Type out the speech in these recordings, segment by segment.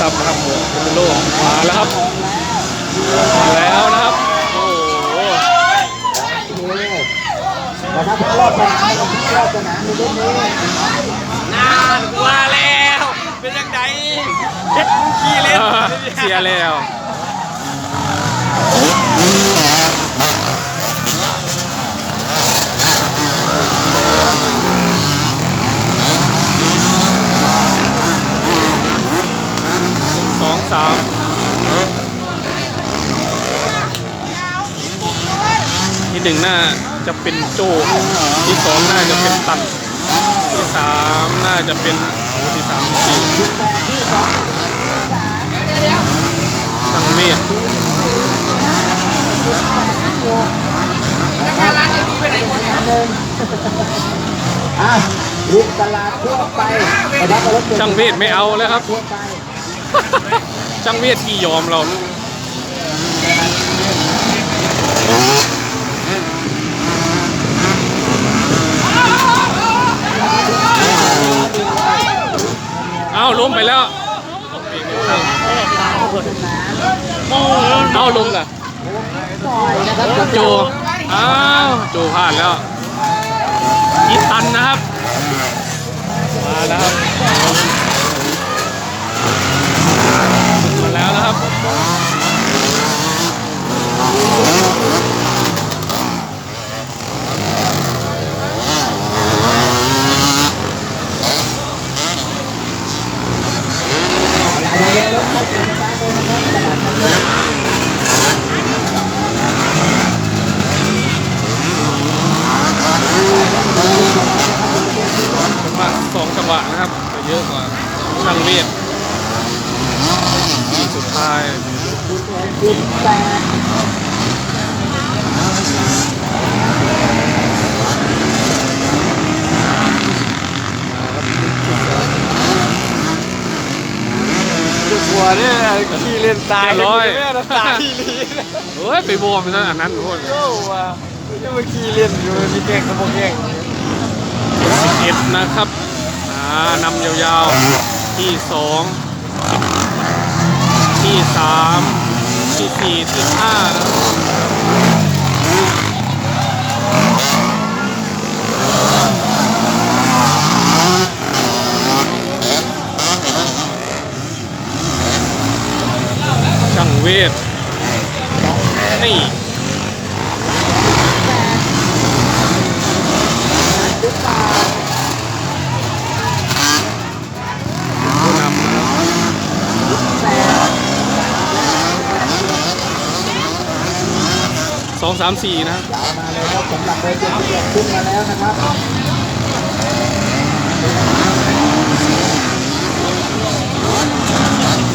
ครับนะครับหมวกเป็นโลมาแล้วครับมาแล้วนะครับโอ้โหแต่ถ้าทุกรอบสนามรอบสนามในรุ่นนี้นานกว่าแล้ว เป็นยังไงเฮ็ดขี้เล่นเสียแล้ว สองสามที่หนึ่งน่าจะเป็นโจที่สองน่าจะเป็นตันที่สามน่าจะเป็นโอ้ที่สามที่สี่สังเวชอะริมตลาดทั่วไปนะครับรถยนต์ช่างเวทไม่เอาแล้วครับ ช่างเวทที่ยอมเราเอาล้มไปแล้วเอาล้มล่ะหน่อยนะครับโจอ้าวโจพลาดแล้วอีตันนะครับ มาแล้วครับมาแล้วนะครับ ประ มาณสองจังหวะนะครับเยอะกว่าช่างเวททีสุดท้าย สิบแปด หัว เนี่ยขี้เล่นตายเรียบร้อยแม่น้ำตาขี้ลีนเฮ้ยไปบวมไปซะอันนั้นโคตรโย่ว่ะนี่มันขี้เล่นอยู่มีแกงกระโปรงแกงเอ็ดนะครับอ่านำยาวๆที่สองที่สามที่สี่ที่ห้านะครับ ช่างเวทนี่ผู้นำสองสามสี่นะครับมาเลยครับสำหรับเบอร์เจ็ดสิบเอ็ดขึ้นมาแล้วนะครับ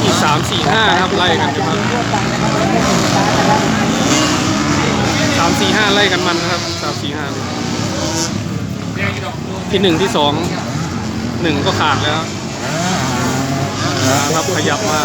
ที่สามสี่ ห้าครับไล่กันมันะครับสามสี่ห้าไล่กันมันนะครับสามสี่ห้าที่หนึ่งที่สองหนึ่งก็ขาดแล้วครับขยับมา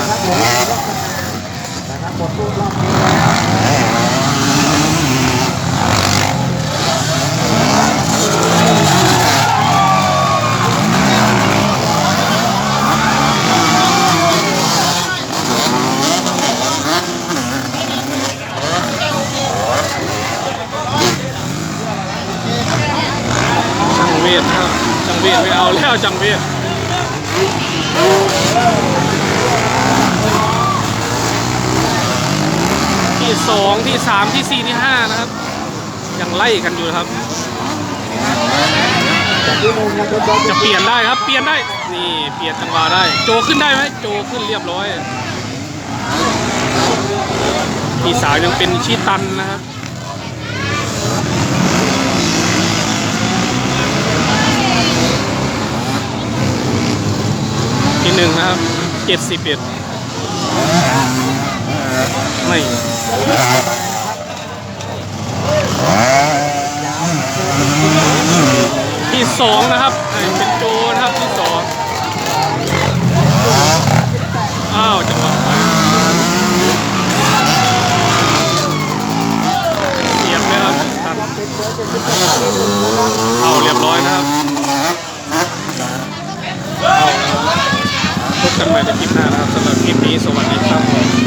ครับผมนครับจังเวทนไม่เอาแล้วจังเวทที่สองที่สามที่สี่ที่ห้านะครับ ยังไล่กันอยู่ครับ จะเปลี่ยนได้ครับเปลี่ยนได้นี่เปลี่ยนจังหวะได้ โจขึ้นได้ไหมโจขึ้นเรียบร้อยที่สามยังเป็นชิตันนะครับ ที่หนึ่ งนะครับเจ็ดสิบเอ็ดไม่ที่สองนะครับเป็นโจนะครับที่สองอ้าวจะ กันใหม่ในคลิปหน้านะครับสำหรับคลิปนี้สวัสดีครับ